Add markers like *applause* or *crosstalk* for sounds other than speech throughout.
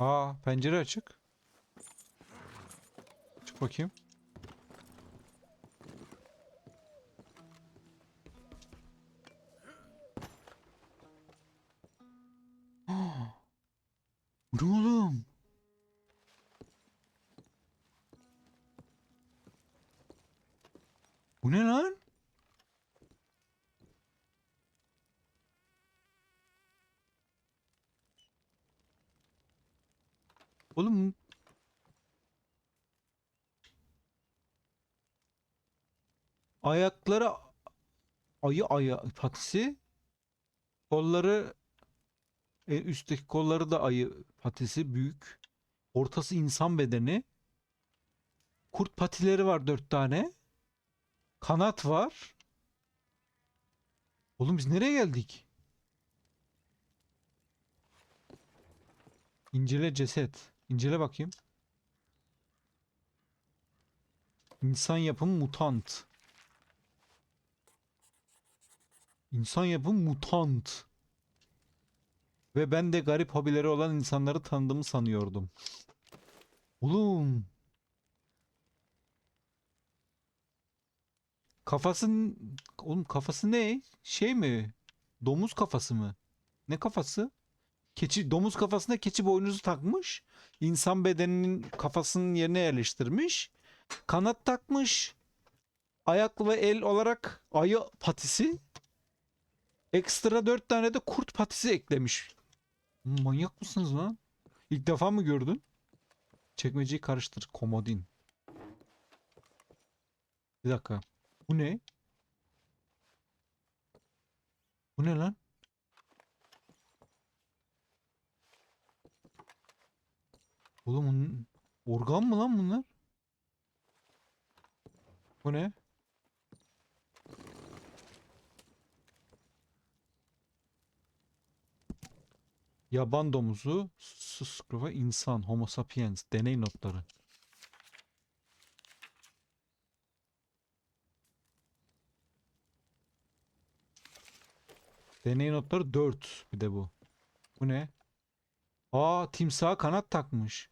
Aa pencere açık. Çık bakayım. *gasps* Bu ne oğlum? Bu ne lan? Oğlum ayakları ayı aya patisi kolları e, üstteki kolları da ayı patisi büyük. Ortası insan bedeni. Kurt patileri var dört tane. Kanat var. Oğlum biz nereye geldik? İncele ceset. İncele bakayım. İnsan yapımı mutant. İnsan yapımı mutant. Ve ben de garip hobileri olan insanları tanıdığımı sanıyordum. Oğlum. Kafasın oğlum kafası ne? Şey mi? Domuz kafası mı? Ne kafası? Keçi domuz kafasına keçi boynuzu takmış. İnsan bedeninin kafasının yerine yerleştirmiş. Kanat takmış. Ayaklı ve el olarak ayı patisi. Ekstra dört tane de kurt patisi eklemiş. Manyak mısınız lan? İlk defa mı gördün? Çekmeceyi karıştır. Komodin. Bir dakika. Bu ne? Bu ne lan? Oğlum organ mı lan bunlar? Bu ne? Yaban domuzu, Suskrova insan, Homo sapiens, deney notları. Deney notları 4 bir de bu. Bu ne? Aa timsaha kanat takmış.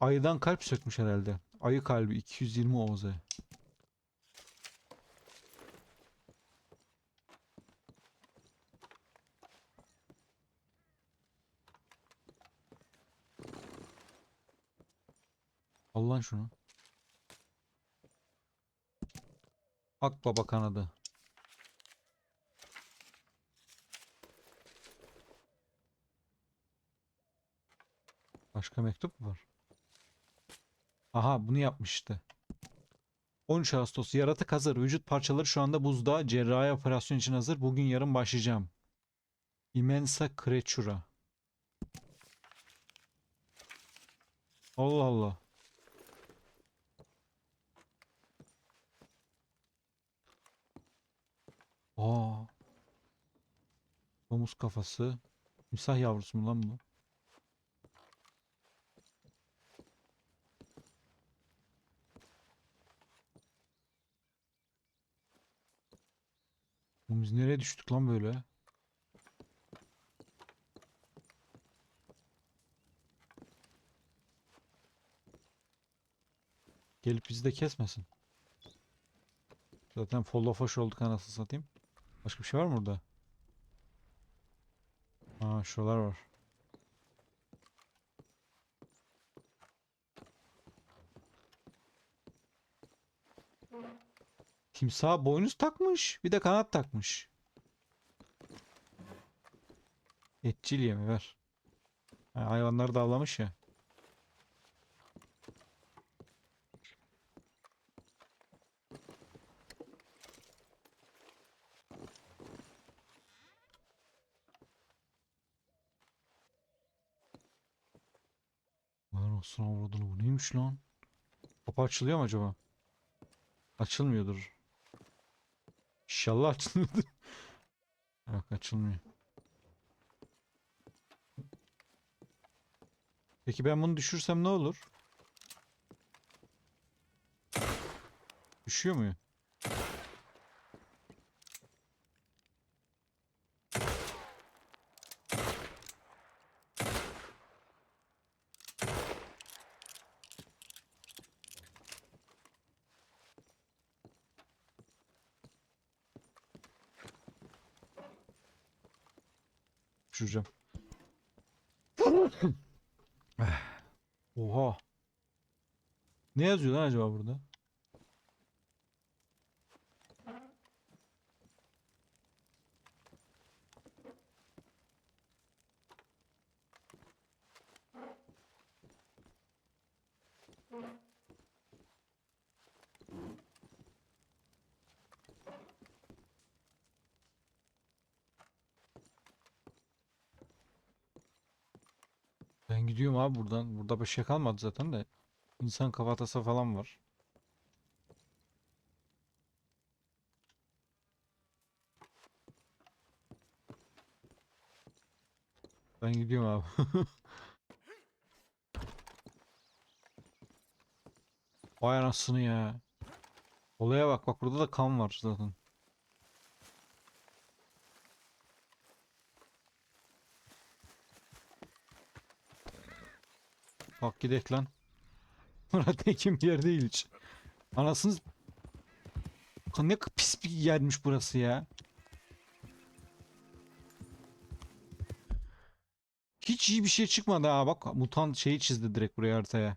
Ayıdan kalp sökmüş herhalde. Ayı kalbi 220 OZ. Al lan şunu. Akbaba kanadı. Başka mektup mu var? Aha bunu yapmış işte. 13 Ağustos. Yaratık hazır. Vücut parçaları şu anda buzda. Cerrahi operasyon için hazır. Bugün yarın başlayacağım. Immensa Creatura. Allah Allah. Aa. Domuz kafası. Misah yavrusu mu lan bu? Oğlum Biz nereye düştük lan böyle? Gelip bizi de kesmesin. Zaten follow foş olduk anasını satayım. Başka bir şey var mı burada? Aa şuralar var. Timsah boynuz takmış. Bir de kanat takmış. Etçil yemi ver. Ha, hayvanları da avlamış ya. Var olsun avradını bu neymiş lan? Kapı açılıyor mu acaba? Açılmıyordur. İnşallah açılmıyordur. *laughs* Yok açılmıyor. Peki ben bunu düşürsem ne olur? Düşüyor mu? Uçuracağım. Oha. Ne yazıyor lan acaba burada? Ben gidiyorum abi buradan. Burada bir şey kalmadı zaten de. İnsan kafatası falan var. Ben gidiyorum abi. *laughs* Vay anasını ya. Olaya bak bak burada da kan var zaten. Bak gidek lan. *laughs* Murat Ekim yer değil hiç. Anasını... Ne pis bir yermiş burası ya. Hiç iyi bir şey çıkmadı ha bak mutant şeyi çizdi direkt buraya haritaya.